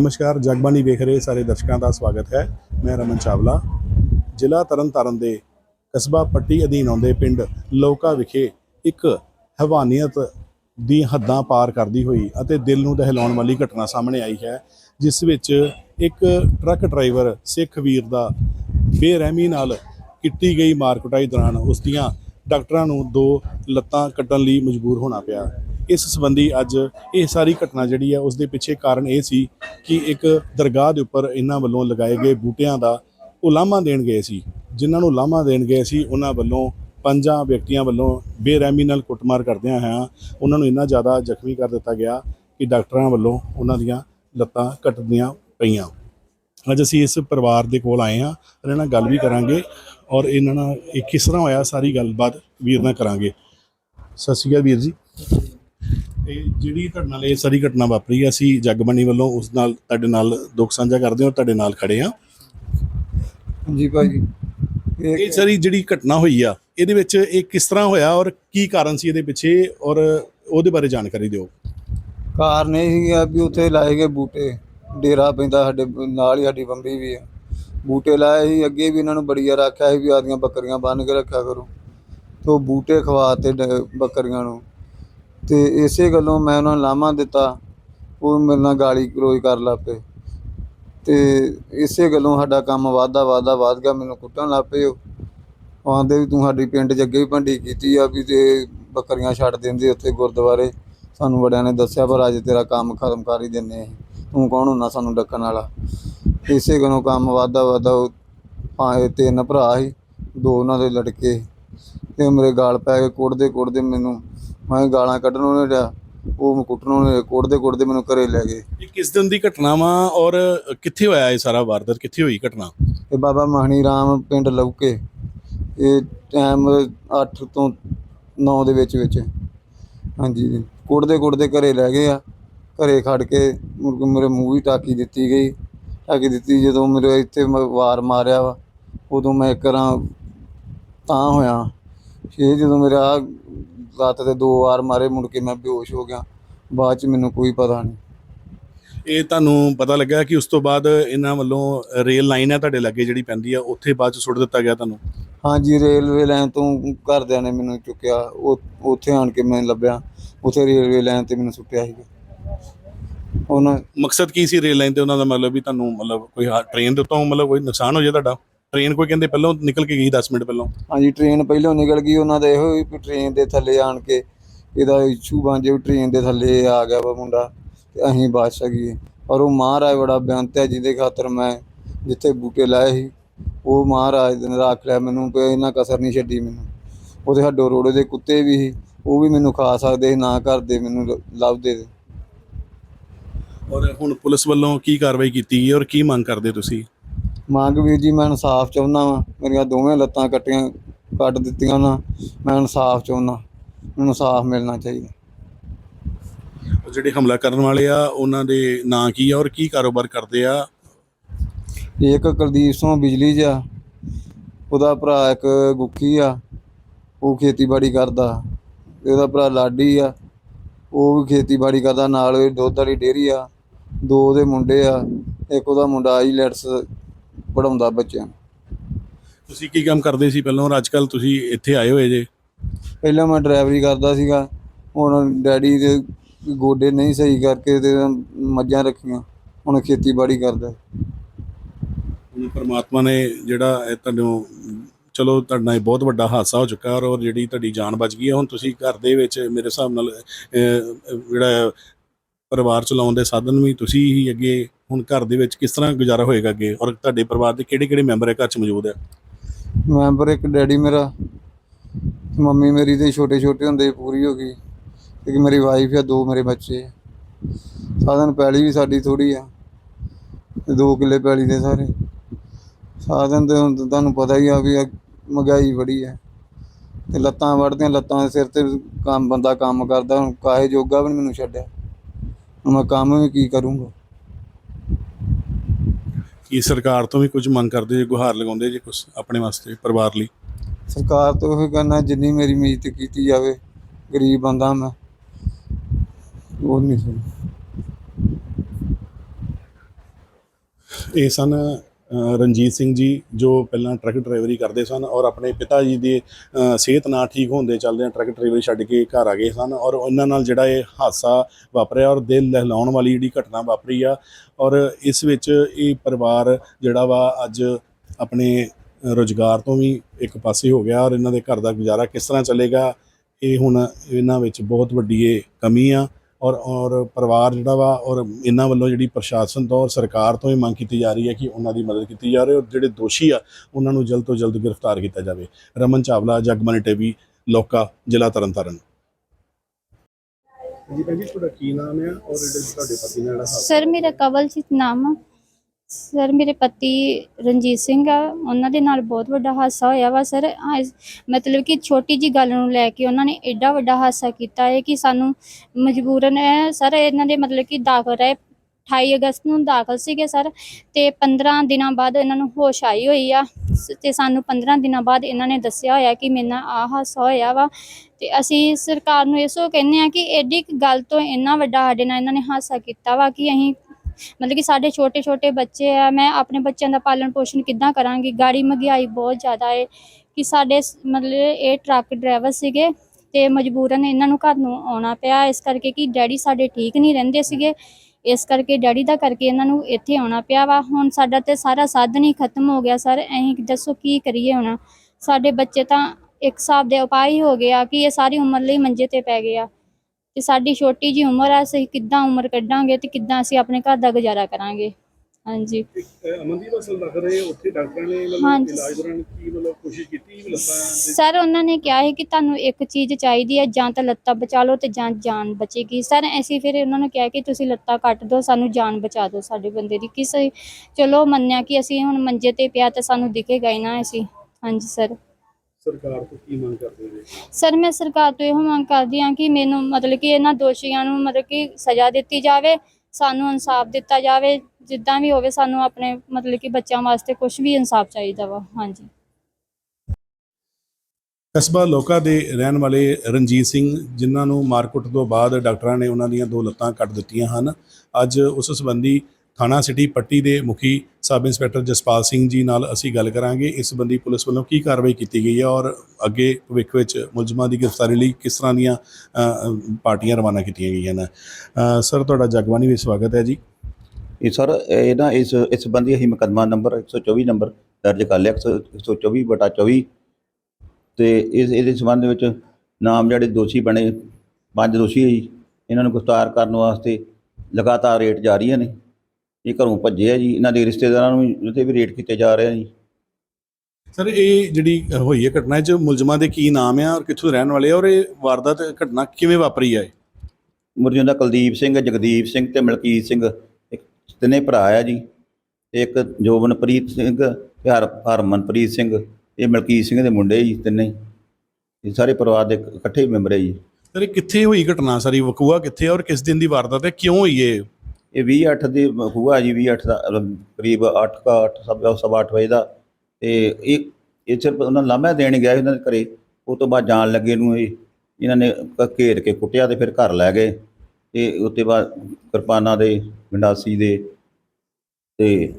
ਨਮਸਕਾਰ, ਜਗਬਾਣੀ ਵੇਖ ਰਹੇ ਸਾਰੇ ਦਰਸ਼ਕਾਂ ਦਾ ਸਵਾਗਤ ਹੈ। ਮੈਂ ਰਮਨ ਚਾਵਲਾ। ਜ਼ਿਲ੍ਹਾ ਤਰਨਤਾਰਨ ਦੇ ਕਸਬਾ ਪੱਟੀ ਅਧੀਨ ਆਉਂਦੇ ਪਿੰਡ ਲੋਕਾ ਵਿਖੇ ਇੱਕ ਹੈਵਾਨੀਅਤ ਦੀ ਹੱਦਾਂ ਪਾਰ ਕਰਦੀ ਹੋਈ ਅਤੇ ਦਿਲ ਨੂੰ ਦਹਿਲਾਉਣ ਵਾਲੀ ਘਟਨਾ ਸਾਹਮਣੇ ਆਈ ਹੈ, ਜਿਸ ਵਿੱਚ ਇੱਕ ਟਰੱਕ ਡਰਾਈਵਰ ਸਿੱਖ ਵੀਰ ਦਾ ਬੇਰਹਿਮੀ ਨਾਲ ਕੀਤੀ ਗਈ ਮਾਰ ਕੁਟਾਈ ਦੌਰਾਨ ਉਸ ਦੀਆਂ ਡਾਕਟਰਾਂ ਨੂੰ ਦੋ ਲੱਤਾਂ ਕੱਟਣ ਲਈ ਮਜਬੂਰ ਹੋਣਾ ਪਿਆ। ਇਸ ਸੰਬੰਧੀ ਅੱਜ ਇਹ ਸਾਰੀ ਘਟਨਾ ਜਿਹੜੀ ਹੈ ਉਸ ਦੇ ਪਿੱਛੇ ਕਾਰਨ ਇਹ ਸੀ ਕਿ ਇੱਕ ਦਰਗਾਹ ਦੇ ਉੱਪਰ ਇਹਨਾਂ ਵੱਲੋਂ ਲਗਾਏ ਗਏ ਬੂਟਿਆਂ ਦਾ ਉਹ ਲਾਮਾ ਦੇਣ ਗਏ ਸੀ। ਜਿਨ੍ਹਾਂ ਨੂੰ ਲਾਮਾ ਦੇਣ ਗਏ ਸੀ, ਉਹਨਾਂ ਵੱਲੋਂ ਪੰਜਾਂ ਵਿਅਕਤੀਆਂ ਵੱਲੋਂ ਬੇਰਹਿਮੀ ਨਾਲ ਕੁੱਟਮਾਰ ਕਰਦਿਆਂ ਹੋਇਆਂ ਉਹਨਾਂ ਨੂੰ ਇੰਨਾ ਜ਼ਿਆਦਾ ਜ਼ਖਮੀ ਕਰ ਦਿੱਤਾ ਗਿਆ ਕਿ ਡਾਕਟਰਾਂ ਵੱਲੋਂ ਉਹਨਾਂ ਦੀਆਂ ਲੱਤਾਂ ਕੱਟਦੀਆਂ ਪਈਆਂ। ਅੱਜ ਅਸੀਂ ਇਸ ਪਰਿਵਾਰ ਦੇ ਕੋਲ ਆਏ ਹਾਂ, ਇਹਨਾਂ ਨਾਲ ਗੱਲ ਵੀ ਕਰਾਂਗੇ ਔਰ ਇਹਨਾਂ ਨਾਲ ਇਹ ਕਿਸ ਤਰ੍ਹਾਂ ਹੋਇਆ, ਸਾਰੀ ਗੱਲਬਾਤ ਵੀਰ ਨਾਲ ਕਰਾਂਗੇ। ਸਤਿ ਸ਼੍ਰੀ ਅਕਾਲ ਵੀਰ ਜੀ। ਇਹ ਜਿਹੜੀ ਤੁਹਾਡੇ ਨਾਲ ਇਹ ਸਾਰੀ ਘਟਨਾ ਵਾਪਰੀ ਹੈ ਅਸੀਂ ਜਗਬਣੀ ਵੱਲੋਂ ਉਸ ਨਾਲ ਤੁਹਾਡੇ ਨਾਲ ਦੁੱਖ ਸਾਂਝਾ ਕਰਦੇ ਹਾਂ ਤੁਹਾਡੇ ਨਾਲ ਖੜੇ ਹਾਂ। ਜੀ ਭਾਜੀ। ਇਹ ਇਹ ਸਾਰੀ ਜਿਹੜੀ ਘਟਨਾ ਹੋਈ ਆ ਇਹਦੇ ਵਿੱਚ ਇਹ ਕਿਸ ਤਰ੍ਹਾਂ ਹੋਇਆ ਔਰ ਕੀ ਕਾਰਨ ਸੀ ਇਹਦੇ ਪਿੱਛੇ ਔਰ ਉਹਦੇ ਬਾਰੇ ਜਾਣਕਾਰੀ ਦਿਓ। ਕਾਰਨ ਇਹ ਸੀਗਾ ਵੀ ਉੱਥੇ ਲਾਏ ਗਏ ਬੂਟੇ ਡੇਰਾ ਪੈਂਦਾ ਸਾਡੇ ਨਾਲ ਹੀ ਸਾਡੀ ਬੰਬੀ ਵੀ ਆ। ਬੂਟੇ ਲਾਏ ਸੀ ਅੱਗੇ ਵੀ ਇਹਨਾਂ ਨੂੰ ਬੜੀ ਵਾਰ ਆਖਿਆ ਸੀ ਵੀ ਆਦੀਆਂ ਬੱਕਰੀਆਂ ਬੰਨ ਕੇ ਰੱਖਿਆ ਕਰੋ। ਤੇ ਬੂਟੇ ਖਵਾਤੇ ਬੱਕਰੀਆਂ ਨੂੰ। ਤੇ ਇਸੇ ਗੱਲੋਂ ਮੈਂ ਉਹਨਾਂ ਨੂੰ ਲਾਮਾ ਦਿੱਤਾ, ਉਹ ਮੇਰੇ ਨਾਲ ਗਾਲੀ ਗਲੋਚ ਕਰਨ ਲੱਗ ਪਏ। ਤੇ ਇਸੇ ਗੱਲੋਂ ਸਾਡਾ ਕੰਮ ਵਾਧਾ ਵਾਧਾ ਵੱਧ ਗਿਆ, ਮੈਨੂੰ ਕੁੱਟਣ ਲੱਗ ਪਏ ਉਹ। ਉਹ ਆਂਦੇ ਵੀ ਤੂੰ ਸਾਡੀ ਪਿੰਡ 'ਚ ਅੱਗੇ ਵੀ ਭੰਡੀ ਕੀਤੀ ਆ ਵੀ ਤੇ ਬੱਕਰੀਆਂ ਛੱਡ ਦਿੰਦੇ ਉੱਥੇ ਗੁਰਦੁਆਰੇ, ਸਾਨੂੰ ਬੜਿਆਂ ਨੇ ਦੱਸਿਆ, ਪਰ ਅੱਜ ਤੇਰਾ ਕੰਮ ਖਤਮ ਕਰ ਹੀ ਦਿੰਨੇ ਤੂੰ ਕੌਣ ਹੁੰਦਾ ਸਾਨੂੰ ਡੱਕਣ ਵਾਲਾ? ਇਸੇ ਗੱਲੋਂ ਕੰਮ ਵਾਧਾ ਵਾਧਾ ਉਹ ਭਾਵੇਂ ਤਿੰਨ ਭਰਾ ਸੀ, ਦੋ ਉਹਨਾਂ ਦੇ ਲੜਕੇ ਤੇ ਮੇਰੇ ਗਾਲ ਪੈ ਕੇ ਕੁੱਟਦੇ ਕੁੱਟਦੇ ਮੈਨੂੰ ਮੈਂ ਗਾਲਾਂ ਕੱਢਣੋਂ ਨਹੀਂ ਰਿਹਾ। ਉਹ ਕੁੱਟਣੋਂ ਨਹੀਂ ਕੁੱਟਦੇ ਕੁੱਟਦੇ ਮੈਨੂੰ ਘਰੇ ਲੈ ਗਏ। ਇਹ ਕਿਸ ਦਿਨ ਦੀ ਘਟਨਾ ਵਾ ਔਰ ਕਿੱਥੇ ਹੋਇਆ ਇਹ ਸਾਰਾ ਵਾਰਦਾਤ? ਕਿੱਥੇ ਹੋਈ ਘਟਨਾ? ਇਹ ਬਾਬਾ ਮਹਣੀ ਰਾਮ ਪਿੰਡ ਲੌਕੇ ਇਹ ਟਾਈਮ 8 ਤੋਂ 9 ਦੇ ਵਿੱਚ ਵਿੱਚ। ਹਾਂਜੀ। ਕੁੜਦੇ ਕੁੜਦੇ ਘਰੇ ਲੈ ਗਏ ਆ। ਘਰੇ ਖੜ ਕੇ ਮੇਰੇ ਮੂੰਹ ਵੀ ਟਾਕੀ ਦਿੱਤੀ ਗਈ। ਟਾਕੀ ਦਿੱਤੀ ਜਦੋਂ ਮੇਰੇ ਇੱਥੇ ਵਾਰ ਮਾਰਿਆ ਵਾ। ਉਦੋਂ ਮੈਂ ਕਰਾਂ ਤਾਂ ਹੋਇਆ। ਫੇਰ ਜਦੋਂ ਮੇਰੇ ਲੱਤ ਤੇ ਦੋ ਵਾਰ ਮਾਰੇ ਮੁੜ ਕੇ ਮੈਂ ਬੇਹੋਸ਼ ਹੋ ਗਿਆ। ਬਾਅਦ ਚ ਮੈਨੂੰ ਕੋਈ ਪਤਾ ਨਹੀਂ। ਇਹ ਤੁਹਾਨੂੰ ਪਤਾ ਲੱਗਾ ਕਿ ਉਸ ਤੋਂ ਬਾਅਦ ਇਹਨਾਂ ਵੱਲੋਂ ਰੇਲ ਲਾਈਨ ਹੈ ਤੁਹਾਡੇ ਲੱਗੇ ਜਿਹੜੀ ਪੈਂਦੀ ਆ ਉੱਥੇ ਬਾਅਦ ਚ ਸੁੱਟ ਦਿੱਤਾ ਗਿਆ ਤੁਹਾਨੂੰ? ਹਾਂਜੀ ਰੇਲਵੇ ਲਾਈਨ ਤੋਂ ਘਰਦਿਆਂ ਨੇ ਮੈਨੂੰ ਚੁੱਕਿਆ। ਉਹ ਉੱਥੇ ਆਣ ਕੇ ਮੈਂ ਲੱਭਿਆ। ਉੱਥੇ ਰੇਲਵੇ ਲਾਈਨ ਤੇ ਮੈਨੂੰ ਸੁੱਟਿਆ ਸੀ ਉਹਨਾਂ ਮਕਸਦ ਕੀ ਸੀ ਰੇਲ ਲਾਈਨ ਤੇ? ਉਹਨਾਂ ਦਾ ਮਤਲਬ ਵੀ ਤੁਹਾਨੂੰ ਮਤਲਬ ਕੋਈ ਟ੍ਰੇਨ ਦੇ ਉੱਤੋਂ ਮਤਲਬ ਕੋਈ ਨੁਕਸਾਨ ਹੋ ਜਾਏ ਤੁਹਾਡਾ? ਟ੍ਰੇਨ ਕੋਈ ਕਹਿੰਦੇ ਪਹਿਲਾਂ ਨਿਕਲ ਕੇ ਗਈ 10 ਮਿੰਟ ਪਹਿਲਾਂ? ਹਾਂਜੀ ਟ੍ਰੇਨ ਪਹਿਲਾਂ ਨਿਕਲ ਗਈ ਉਹਨਾਂ ਦਾ ਇਹੋ ਵੀ ਟ੍ਰੇਨ ਦੇ ਥੱਲੇ ਆਣ ਕੇ ਇਹਦਾ ਇਸ਼ੂ ਬਣ ਜੇ ਟ੍ਰੇਨ ਦੇ ਥੱਲੇ ਆ ਗਿਆ ਵਾ ਮੁੰਡਾ ਤੇ ਅਸੀਂ ਬਚ ਸਕੀਏ ਪਰ ਉਹ ਮਹਾਰਾਜ ਬੜਾ ਬੇਅੰਤ ਹੈ ਜਿਹਦੇ ਖਾਤਰ ਮੈਂ ਜਿੱਥੇ ਬੂਟੇ ਲਾਏ ਸੀ ਉਹ ਮਹਾਰਾਜ ਨੇ ਰੱਖ ਲਿਆ ਮੈਨੂੰ ਤੇ ਇਹਨਾਂ ਕਸਰ ਨਹੀਂ ਛੱਡੀ ਮੈਨੂੰ। ਉਹਦੇ ਹੱਡੋ ਰੋੜੇ ਦੇ ਕੁੱਤੇ ਵੀ ਸੀ ਉਹ ਵੀ ਮੈਨੂੰ ਖਾ ਸਕਦੇ ਨਾ ਕਰਦੇ ਮੈਨੂੰ ਲੱਭਦੇ ਔਰ ਹੁਣ ਪੁਲਿਸ ਵੱਲੋਂ ਕੀ ਕਾਰਵਾਈ ਕੀਤੀ ਹੈ ਔਰ ਕੀ ਮੰਗ ਕਰਦੇ ਤੁਸੀਂ? ਮੰਗ ਵੀਰ ਜੀ ਮੈਂ ਇਨਸਾਫ ਚਾਹੁੰਦਾ ਵਾਂ। ਮੇਰੀਆਂ ਦੋਵੇਂ ਲੱਤਾਂ ਕੱਟੀਆਂ ਕੱਟ ਦਿੱਤੀਆਂ ਨਾ ਮੈਂ ਇਨਸਾਫ ਚਾਹੁੰਦਾ। ਮੈਨੂੰ ਇਨਸਾਫ ਮਿਲਣਾ ਚਾਹੀਦਾ। ਉਹ ਜਿਹੜੇ ਹਮਲਾ ਕਰਨ ਵਾਲੇ ਆ ਉਹਨਾਂ ਦੇ ਨਾਂ ਕੀ ਆ ਔਰ ਕੀ ਕਾਰੋਬਾਰ ਕਰਦੇ ਆ? ਇੱਕ ਕੁਲਦੀਪ ਸਿੰਘ ਬਿਜਲੀ ਆ। ਉਹਦਾ ਭਰਾ ਇੱਕ ਗੁੱਕੀ ਆ। ਉਹ ਖੇਤੀਬਾੜੀ ਕਰਦਾ। ਇਹਦਾ ਭਰਾ ਲਾਡੀ ਆ। ਉਹ ਵੀ ਖੇਤੀਬਾੜੀ ਕਰਦਾ। ਨਾਲ ਦੁੱਧ ਵਾਲੀ ਡੇਅਰੀ ਆ। ਦੋ ਉਹਦੇ ਮੁੰਡੇ ਆ। ਇੱਕ ਉਹਦਾ ਮੁੰਡਾ ਆਈਲੈਟਸ ਪੜਾਉਂਦਾ ਬੱਚਿਆਂ ਨੂੰ। ਤੁਸੀਂ ਕੀ ਕੰਮ ਕਰਦੇ ਸੀ ਪਹਿਲਾਂ? ਔਰ ਅੱਜ ਕੱਲ ਤੁਸੀਂ ਇੱਥੇ ਆਏ ਹੋਏ ਜੇ। ਪਹਿਲਾਂ ਮੈਂ ਡਰਾਈਵਰੀ ਕਰਦਾ ਸੀਗਾ ਹੁਣ ਡੈਡੀ ਦੇ ਗੋਡੇ ਨਹੀਂ ਸਹੀ ਕਰਕੇ ਤੇ ਮੱਝਾਂ ਰੱਖੀਆਂ ਹੁਣ ਖੇਤੀਬਾੜੀ ਕਰਦਾ। ਹੁਣ ਪ੍ਰਮਾਤਮਾ ਨੇ ਜਿਹੜਾ ਇਹ ਤੁਹਾਨੂੰ ਚਲੋ ਤੁਹਾਡੇ ਨਾਲ ਇਹ ਬਹੁਤ ਵੱਡਾ ਹਾਦਸਾ ਹੋ ਚੁੱਕਾ ਔਰ ਜਿਹੜੀ ਤੁਹਾਡੀ ਜਾਨ ਬਚ ਗਈ ਹੈ ਹੁਣ ਤੁਸੀਂ ਘਰ ਦੇ ਵਿੱਚ ਮੇਰੇ ਹਿਸਾਬ ਨਾਲ ਅਹ, ਜਿਹੜਾ ਪਰਿਵਾਰ ਚਲਾਉਣ ਦੇ ਸਾਧਨ ਵੀ ਤੁਸੀਂ ਹੀ ਅੱਗੇ ਹੁਣ ਘਰ ਦੇ ਵਿੱਚ ਕਿਸ ਤਰ੍ਹਾਂ ਗੁਜ਼ਾਰਾ ਹੋਏਗਾ ਅੱਗੇ? ਔਰ ਤੁਹਾਡੇ ਪਰਿਵਾਰ ਦੇ ਕਿਹੜੇ ਕਿਹੜੇ ਮੈਂਬਰ ਹੈ? ਘਰ 'ਚ ਮੌਜੂਦ ਹੈ? ਮੈਂਬਰ ਇੱਕ ਡੈਡੀ ਮੇਰਾ, ਮੰਮੀ ਮੇਰੀ ਤੇ ਛੋਟੇ ਛੋਟੇ ਹੁੰਦੇ ਪੂਰੀ ਹੋ ਗਈ। ਇੱਕ ਮੇਰੀ ਵਾਈਫ ਆ ਦੋ ਮੇਰੇ ਬੱਚੇ। ਸਾਧਨ ਪੈਲੀ ਵੀ ਸਾਡੀ ਥੋੜੀ ਆ। ਦੋ ਕਿੱਲੇ ਪੈਲੀ ਦੇ ਸਾਰੇ। ਸਾਧਨ ਤੇ ਹੁਣ ਤੁਹਾਨੂੰ ਪਤਾ ਹੀ ਆ ਵੀ ਮਹਿੰਗਾਈ ਬੜੀ ਹੈ ਤੇ ਲੱਤਾਂ ਵੜਦੀਆਂ ਲੱਤਾਂ ਦੇ ਸਿਰ ਤੇ ਕੰਮ, ਬੰਦਾ ਕੰਮ ਕਰਦਾ, ਹੁਣ ਕਾਹੇ ਜੋਗਾ ਵੀ ਮੈਨੂੰ ਛੱਡਿਆ। ਮੈਂ ਕੰਮ ਵੀ ਕੀ ਕਰੂੰਗਾ? ਕੀ ਸਰਕਾਰ ਤੋਂ ਵੀ ਕੁਝ ਮੰਗ ਕਰਦੇ ਜੇ ਗੁਹਾਰ ਲਗਾਉਂਦੇ ਜੇ ਕੁਝ ਆਪਣੇ ਵਾਸਤੇ ਪਰਿਵਾਰ ਲਈ? ਸਰਕਾਰ ਤੋਂ ਇਹ ਕਰਨਾ ਜਿੰਨੀ ਮੇਰੀ ਉਮੀਦ ਕੀਤੀ ਜਾਵੇ ਗਰੀਬ ਬੰਦਾ ਮੈਂ। ਉਹ ਨਹੀਂ ਸੁਣ ਇਹ ਸਨ ਰਣਜੀਤ ਸਿੰਘ ਜੀ ਜੋ ਪਹਿਲਾਂ ਟਰੱਕ ਡਰਾਈਵਰੀ ਕਰਦੇ ਸਨ ਔਰ ਆਪਣੇ ਪਿਤਾ ਜੀ ਦੀ ਸਿਹਤ ਨਾ ਠੀਕ ਹੋਣ ਦੇ ਚੱਲਦਿਆਂ ਟਰੱਕ ਡਰਾਈਵਰੀ ਛੱਡ ਕੇ ਘਰ ਆ ਗਏ ਸਨ ਔਰ ਉਹਨਾਂ ਨਾਲ ਜਿਹੜਾ ਇਹ ਹਾਦਸਾ ਵਾਪਰਿਆ ਔਰ ਦਿਲ ਲਹਿਲਾਉਣ ਵਾਲੀ ਜਿਹੜੀ ਘਟਨਾ ਵਾਪਰੀ ਆ ਔਰ ਇਸ ਵਿੱਚ ਇਹ ਪਰਿਵਾਰ ਜਿਹੜਾ ਵਾ ਅੱਜ ਆਪਣੇ ਰੋਜ਼ਗਾਰ ਤੋਂ ਵੀ ਇੱਕ ਪਾਸੇ ਹੋ ਗਿਆ ਔਰ ਇਹਨਾਂ ਦੇ ਘਰ ਦਾ ਗੁਜ਼ਾਰਾ ਕਿਸ ਤਰ੍ਹਾਂ ਚੱਲੇਗਾ, ਇਹ ਹੁਣ ਇਹਨਾਂ ਵਿੱਚ ਬਹੁਤ ਵੱਡੀ ਇਹ ਕਮੀ ਆ ਔਰ ਔਰ ਪਰਿਵਾਰ ਜਿਹੜਾ ਵਾ ਔਰ ਇਹਨਾਂ ਵੱਲੋਂ ਜਿਹੜੀ ਪ੍ਰਸ਼ਾਸਨ ਤੋਂ ਔਰ ਸਰਕਾਰ ਤੋਂ ਇਹ ਮੰਗ ਕੀਤੀ ਜਾ ਰਹੀ ਹੈ ਕਿ ਉਹਨਾਂ ਦੀ ਮਦਦ ਕੀਤੀ ਜਾਵੇ ਔਰ ਜਿਹੜੇ ਦੋਸ਼ੀ ਆ ਉਹਨਾਂ ਨੂੰ ਜਲਦ ਤੋਂ ਜਲਦ ਗ੍ਰਿਫਤਾਰ ਕੀਤਾ ਜਾਵੇ। ਰਮਨ ਚਾਵਲਾ ਜਗਮਨੀ ਟੀਵੀ ਲੋਕਾ ਜ਼ਿਲ੍ਹਾ ਤਰਨਤਾਰਨ। ਜੀ ਭਾਜੀ ਤੁਹਾਡਾ ਕੀ ਨਾਮ ਹੈ ਔਰ ਜਿਹੜੇ ਤੁਹਾਡੇ ਪਤੀ ਨਾਲ ਜਿਹੜਾ ਸਰ ਮੇਰਾ ਕਵਲਜੀਤ ਨਾਮ ਆ। ਸਰ ਮੇਰੇ ਪਤੀ ਰਣਜੀਤ ਸਿੰਘ ਆ, ਉਹਨਾਂ ਦੇ ਨਾਲ ਬਹੁਤ ਵੱਡਾ ਹਾਦਸਾ ਹੋਇਆ ਵਾ ਸਰ ਆਹ ਮਤਲਬ ਕਿ ਛੋਟੀ ਜੀ ਗੱਲ ਨੂੰ ਲੈ ਕੇ ਉਹਨਾਂ ਨੇ ਐਡਾ ਵੱਡਾ ਹਾਦਸਾ ਕੀਤਾ ਹੈ ਕਿ ਸਾਨੂੰ ਮਜਬੂਰਨ ਹੈ। ਸਰ ਇਹਨਾਂ ਦੇ ਮਤਲਬ ਕਿ ਦਾਖਲ ਰਹੇ 28 ਅਗਸਤ ਨੂੰ ਦਾਖਲ ਸੀਗੇ ਸਰ ਤੇ 15 ਦਿਨਾਂ ਬਾਅਦ ਇਹਨਾਂ ਨੂੰ ਹੋਸ਼ ਆਈ ਹੋਈ ਆ। ਸ- ਤੇ ਸਾਨੂੰ 15 ਦਿਨਾਂ ਬਾਅਦ ਇਹਨਾਂ ਨੇ ਦੱਸਿਆ ਹੋਇਆ ਕਿ ਮੇਰੇ ਨਾਲ ਆਹ ਹਾਦਸਾ ਹੋਇਆ ਵਾ। ਤੇ ਅਸੀਂ ਸਰਕਾਰ ਨੂੰ ਇਸੋ ਕਹਿੰਦੇ ਆ ਕਿ ਐਡੀ ਕੁ ਗੱਲ ਤੋਂ ਇੰਨਾ ਵੱਡਾ ਸਾਡੇ ਨਾਲ ਇਹਨਾਂ ਨੇ ਹਾਦਸਾ ਕੀਤਾ ਵਾ ਕਿ ਅਸੀਂ ਮਤਲਬ ਕਿ ਸਾਡੇ ਛੋਟੇ ਛੋਟੇ ਬੱਚੇ ਆ, ਮੈਂ ਆਪਣੇ ਬੱਚਿਆਂ ਦਾ ਪਾਲਣ ਪੋਸ਼ਣ ਕਿੱਦਾਂ ਕਰਾਂਗੀ? ਗਾੜੀ ਮਹਿੰਗਾਈ ਬਹੁਤ ਜ਼ਿਆਦਾ ਏ ਕਿ ਸਾਡੇ ਮਤਲਬ ਇਹ ਟਰੱਕ ਡਰਾਈਵਰ ਸੀਗੇ ਤੇ ਮਜਬੂਰਨ ਇਹਨਾਂ ਨੂੰ ਘਰ ਨੂੰ ਆਉਣਾ ਪਿਆ। ਇਸ ਕਰਕੇ ਕਿ ਡੈਡੀ ਸਾਡੇ ਠੀਕ ਨਹੀਂ ਰਹਿੰਦੇ ਸੀਗੇ। ਇਸ ਕਰਕੇ ਡੈਡੀ ਦਾ ਕਰਕੇ ਇਹਨਾਂ ਨੂੰ ਇੱਥੇ ਆਉਣਾ ਪਿਆ ਵਾ। ਹੁਣ ਸਾਡਾ ਤੇ ਸਾਰਾ ਸਾਧਨ ਹੀ ਖਤਮ ਹੋ ਗਿਆ ਸਰ। ਅਸੀਂ ਦੱਸੋ ਕੀ ਕਰੀਏ ਹੁਣ? ਸਾਡੇ ਬੱਚੇ ਤਾਂ ਇੱਕ ਹਿਸਾਬ ਦੇ ਉਪਾਅ ਹੀ ਹੋ ਗਿਆ ਕਿ ਇਹ ਸਾਰੀ ਉਮਰ ਲਈ ਮੰਜੇ ਤੇ ਪੈ ਗਏ ਆ। ਤੇ ਸਾਡੀ ਛੋਟੀ ਜੀ ਉਮਰ ਆ ਅਸੀਂ ਕਿੱਦਾਂ ਉਮਰ ਕੱਢਾਂਗੇ ਤੇ ਕਿੱਦਾਂ ਅਸੀਂ ਆਪਣੇ ਘਰ ਦਾ ਗੁਜ਼ਾਰਾ ਕਰਾਂਗੇ। ਹਾਂਜੀ। ਅਮਨਦੀਪ ਅਸਲ ਲੱਗ ਰਹੇ ਉੱਥੇ ਡਾਕਟਰਾਂ ਨੇ ਮਤਲਬ। ਇਲਾਜ ਦੌਰਾਨ ਕੀ ਮਤਲਬ ਕੋਸ਼ਿਸ਼ ਕੀਤੀ ਵੀ ਲੱਤਾਂ ਸਰ ਉਹਨਾਂ ਨੇ ਕਿਹਾ ਹੈ ਕਿ ਤੁਹਾਨੂੰ ਇੱਕ ਚੀਜ਼ ਚਾਹੀਦੀ ਹੈ ਜਾਂ ਤਾਂ ਲੱਤਾਂ ਬਚਾ ਲਓ ਤੇ ਜਾਂ ਜਾਨ ਬਚੇਗੀ। ਸਰ ਅਸੀਂ ਫਿਰ ਉਹਨਾਂ ਨੂੰ ਕਿਹਾ ਕਿ ਤੁਸੀਂ ਲੱਤਾਂ ਕੱਟ ਦਿਓ ਸਾਨੂੰ ਜਾਨ ਬਚਾ ਦਿਓ ਸਾਡੇ ਬੰਦੇ ਦੀ। ਕਿਸੇ ਚਲੋ ਮੰਨਿਆ ਕਿ ਅਸੀਂ ਹੁਣ ਮੰਜੇ ਤੇ ਪਿਆ ਤੇ ਸਾਨੂੰ ਦਿਖੇਗਾ ਹੀ ਨਾ ਅਸੀਂ। ਹਾਂਜੀ ਸਰ। ਸਰਕਾਰ ਤੋਂ ਕੀ ਮੰਗ ਕਰਦੇ ਨੇ? ਸਰ ਮੈਂ ਸਰਕਾਰ ਤੋਂ ਇਹੋ ਮੰਗ ਕਰਦੀ ਹਾਂ ਕਿ ਮੈਨੂੰ ਮਤਲਬ ਕਿ ਇਹਨਾਂ ਦੋਸ਼ੀਆਂ ਨੂੰ ਮਤਲਬ ਕਿ ਸਜ਼ਾ ਦਿੱਤੀ ਜਾਵੇ ਸਾਨੂੰ ਇਨਸਾਫ ਦਿੱਤਾ ਜਾਵੇ ਜਿੱਦਾਂ ਵੀ ਹੋਵੇ ਸਾਨੂੰ ਆਪਣੇ ਮਤਲਬ ਕਿ ਬੱਚਿਆਂ ਵਾਸਤੇ ਕੁਝ ਵੀ ਇਨਸਾਫ ਚਾਹੀਦਾ ਵਾ। ਹਾਂਜੀ। ਕਸਬਾ ਲੋਕਾ ਦੇ ਰਹਿਣ ਵਾਲੇ ਰਣਜੀਤ ਸਿੰਘ ਜਿਨ੍ਹਾਂ ਨੂੰ ਮਾਰਕੁੱਟ ਤੋਂ ਬਾਅਦ ਡਾਕਟਰਾਂ ਨੇ ਉਹਨਾਂ ਦੀਆਂ ਦੋ ਲੱਤਾਂ ਕੱਟ ਦਿੱਤੀਆਂ ਹਨ ਅੱਜ ਉਸ ਸੰਬੰਧੀ ਥਾਣਾ ਸਿਟੀ ਪੱਟੀ ਦੇ ਮੁਖੀ ਸਬ ਇੰਸਪੈਕਟਰ ਜਸਪਾਲ ਸਿੰਘ ਜੀ ਨਾਲ ਅਸੀਂ ਗੱਲ ਕਰਾਂਗੇ ਇਸ ਸੰਬੰਧੀ ਪੁਲਿਸ ਵੱਲੋਂ ਕੀ ਕਾਰਵਾਈ ਕੀਤੀ ਗਈ ਹੈ ਔਰ ਅੱਗੇ ਭਵਿੱਖ ਵਿੱਚ ਮੁਲਜ਼ਮਾਂ ਦੀ ਗ੍ਰਿਫਤਾਰੀ ਲਈ ਕਿਸ ਤਰ੍ਹਾਂ ਦੀਆਂ ਪਾਰਟੀਆਂ ਰਵਾਨਾ ਕੀਤੀਆਂ ਗਈਆਂ ਨੇ। ਸਰ, ਤੁਹਾਡਾ ਜਗਬਾਨੀ ਵਿੱਚ ਸਵਾਗਤ ਹੈ ਜੀ। ਇਹ ਸਰ, ਇਹ ਨਾ ਇਸ ਇਸ ਸੰਬੰਧੀ ਅਸੀਂ ਮੁਕੱਦਮਾ ਨੰਬਰ 124 ਨੰਬਰ ਦਰਜ ਕਰ ਲਿਆ 124 ਬਟਾ 24 ਤੇ ਇਸ, ਇਹਦੇ ਸੰਬੰਧ ਵਿੱਚ ਨਾਮ ਜਿਹੜੇ ਦੋਸ਼ੀ ਬਣੇ, ਪੰਜ ਦੋਸ਼ੀ ਇਹਨਾਂ ਨੂੰ ਗ੍ਰਿਫਤਾਰ ਕਰਨ ਵਾਸਤੇ ਲਗਾਤਾਰ ਰੇਟ ਜਾਰੀ ਨੇ। ਇਹ ਘਰੋਂ ਭੱਜੇ ਆ ਜੀ ਇਹਨਾਂ ਦੇ ਰਿਸ਼ਤੇਦਾਰਾਂ ਨੂੰ ਵੀ ਉੱਥੇ ਵੀ ਰੇਟ ਕੀਤੇ ਜਾ ਰਹੇ ਆ ਜੀ। ਸਰ ਇਹ ਜਿਹੜੀ ਹੋਈ ਹੈ ਘਟਨਾ 'ਚ ਮੁਲਜ਼ਮਾਂ ਦੇ ਕੀ ਨਾਮ ਆ ਔਰ ਕਿੱਥੋਂ ਦੇ ਰਹਿਣ ਵਾਲੇ ਆ ਔਰ ਇਹ ਵਾਰਦਾਤ ਘਟਨਾ ਕਿਵੇਂ ਵਾਪਰੀ ਹੈ ਮੁਰਜਿੰਦਾ ਕੁਲਦੀਪ ਸਿੰਘ ਜਗਦੀਪ ਸਿੰਘ ਤੇ ਮਲਕੀਤ ਸਿੰਘ ਇੱਕ ਤਿੰਨੇ ਭਰਾ ਆ ਜੀ। ਤੇ ਇੱਕ ਜੋਬਨਪ੍ਰੀਤ ਸਿੰਘ ਤੇ ਹਰ ਹਰਮਨਪ੍ਰੀਤ ਸਿੰਘ। ਇਹ ਮਲਕੀਤ ਸਿੰਘ ਦੇ ਮੁੰਡੇ ਜੀ ਤਿੰਨੇ। ਇਹ ਸਾਰੇ ਪਰਿਵਾਰ ਦੇ ਇਕੱਠੇ ਮੈਂਬਰ ਹੈ ਜੀ। ਸਰ ਇਹ ਕਿੱਥੇ ਹੋਈ ਘਟਨਾ? ਸਾਰੀ ਵਕੂਆ ਕਿੱਥੇ ਆ ਔਰ ਕਿਸ ਦਿਨ ਦੀ ਵਾਰਦਾਤ ਹੈ? ਕਿਉਂ ਹੋਈ ਇਹ? ਇਹ 28 ਦੇ ਹੁਆ ਜੀ 28 ਦਾ ਕਰੀਬ 8 ਕਾ 8 ਸਵਾ ਸਵਾ ਅੱਠ ਵਜੇ ਦਾ। ਤੇ ਇਹ ਇਹ ਸਿਰਫ ਉਹਨਾਂ ਲਾਮਾ ਦੇਣ ਗਿਆ ਸੀ ਉਹਨਾਂ ਦੇ ਘਰੇ। ਉਹ ਤੋਂ ਬਾਅਦ ਜਾਣ ਲੱਗੇ ਨੂੰ ਇਹ, ਇਹਨਾਂ ਨੇ ਘੇਰ ਕੇ ਕੁੱਟਿਆ ਤੇ ਫਿਰ ਘਰ ਲੈ ਗਏ। ਤੇ ਉਸ ਤੋਂ ਬਾਅਦ ਕਿਰਪਾਨਾਂ ਦੇ ਗੰਡਾਸੀ ਦੇ, ਤੇ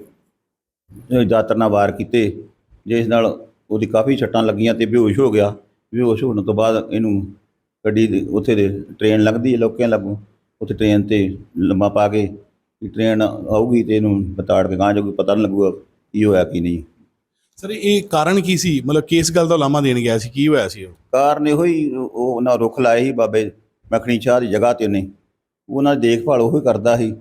ਦਾਤਰ ਵਾਰ ਕੀਤੇ। ਜਿਸ ਨਾਲ ਉਹਦੀ ਕਾਫੀ ਛੱਟਾਂ ਲੱਗੀਆਂ ਤੇ ਬੇਹੋਸ਼ ਹੋ ਗਿਆ। ਬੇਹੋਸ਼ ਹੋਣ ਤੋਂ ਬਾਅਦ ਇਹਨੂੰ ਗੱਡੀ ਦੇ, ਉੱਥੇ ਦੇ ਟ੍ਰੇਨ ਲੱਗਦੀ ਹੈ ਲੋਕਾਂ ਲੱਗੂ। ਉੱਥੇ ਟ੍ਰੇਨ ਤੇ ਲੰਮਾ ਪਾ ਕੇ ਵੀ ਟ੍ਰੇਨ ਆਊਗੀ ਤੇ ਇਹਨੂੰ ਬਤਾੜ ਕੇ ਗਾਂ ਜਾਊਗੀ ਪਤਾ ਨਹੀਂ ਲੱਗੂਗਾ ਕੀ ਹੋਇਆ ਕੀ ਨਹੀਂ। ਸਰ ਇਹ ਕਾਰਨ ਕੀ ਸੀ? ਮਤਲਬ ਕਿਸ ਗੱਲ ਦਾ ਲਾਮਾ ਦੇਣ ਗਿਆ ਸੀ? ਕੀ ਹੋਇਆ ਸੀ ਉਹ? ਕਾਰਨ ਇਹੋ ਹੀ ਉਹ ਉਹਨਾਂ ਰੁੱਖ ਲਾਏ ਸੀ ਬਾਬੇ ਮੱਖਣੀ ਸ਼ਾਹ ਦੀ ਜਗ੍ਹਾ ਤੇ ਉਹਨੇ। ਉਹਨਾਂ ਦੀ ਦੇਖਭਾਲ ਉਹ ਹੀ ਕਰਦਾ ਸੀ।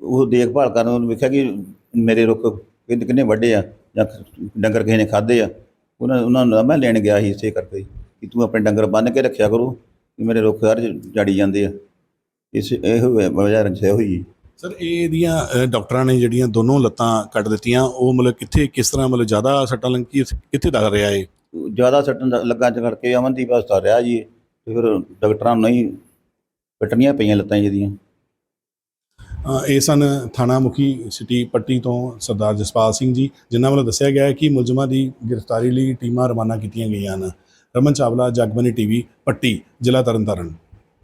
ਉਹ ਦੇਖਭਾਲ ਕਰਨ ਉਹਨੂੰ ਵੇਖਿਆ ਕਿ ਮੇਰੇ ਰੁੱਖ ਕਿੰਨੇ ਕਿੰਨੇ ਵੱਡੇ ਆ ਜਾਂ ਡੰਗਰ ਕਿਸੇ ਨੇ ਖਾਦੇ ਆ। ਉਹਨਾਂ ਉਹਨਾਂ ਨੂੰ ਮੈਂ ਲੈਣ ਗਿਆ ਸੀ ਇਸੇ ਕਰਕੇ। ਕਿ ਤੂੰ ਆਪਣੇ ਡੰਗਰ ਬੰਨ੍ਹ ਕੇ ਰੱਖਿਆ ਕਰੋ ਕਿ ਮੇਰੇ ਰੁੱਖ ਹਰ ਜੜੀ ਜਾਂਦੇ ਆ। ਇਸ ਇਹੋ ਵਜ੍ਹਾ ਰੰਜੇ ਹੋਈ ਸਰ ਇਹ ਅ, ਡਾਕਟਰਾਂ ਨੇ ਜਿਹੜੀਆਂ ਦੋਨੋਂ ਲੱਤਾਂ ਕੱਟ ਦਿੱਤੀਆਂ ਉਹ ਮਤਲਬ ਕਿੱਥੇ ਕਿਸ ਤਰ੍ਹਾਂ ਮਤਲਬ ਜ਼ਿਆਦਾ ਸੱਟਾਂ ਲੰਕੀ ਕਿੱਥੇ ਲੱਗ ਰਿਹਾ ਇਹ? ਜ਼ਿਆਦਾ ਸੱਟਣ ਦਾ- ਲੱਗਾ ਚ ਕਰਕੇ ਅਮਨਦੀਪ ਹਸਪਤਾਲ ਰਿਹਾ ਜੀ ਤੇ ਫਿਰ ਡਾਕਟਰਾਂ ਨੂੰ ਨਹੀਂ ਕੱਟਣੀਆਂ ਪਈਆਂ ਲੱਤਾਂ ਜਿਹਦੀਆਂ ਅ, ਇਹ ਸਨ ਥਾਣਾ ਮੁਖੀ ਸਿਟੀ ਪੱਟੀ ਤੋਂ ਸਰਦਾਰ ਜਸਪਾਲ ਸਿੰਘ ਜੀ ਜਿਨ੍ਹਾਂ ਵੱਲੋਂ ਦੱਸਿਆ ਗਿਆ ਹੈ ਕਿ ਮੁਲਜ਼ਮਾਂ ਦੀ ਗ੍ਰਿਫਤਾਰੀ ਲਈ ਟੀਮਾਂ ਰਵਾਨਾ ਕੀਤੀਆਂ ਗਈਆਂ ਹਨ। ਰਮਨ ਚਾਵਲਾ ਜਗਬਨੀ ਟੀਵੀ ਪੱਟੀ ਜ਼ਿਲ੍ਹਾ ਤਰਨਤਾਰਨ।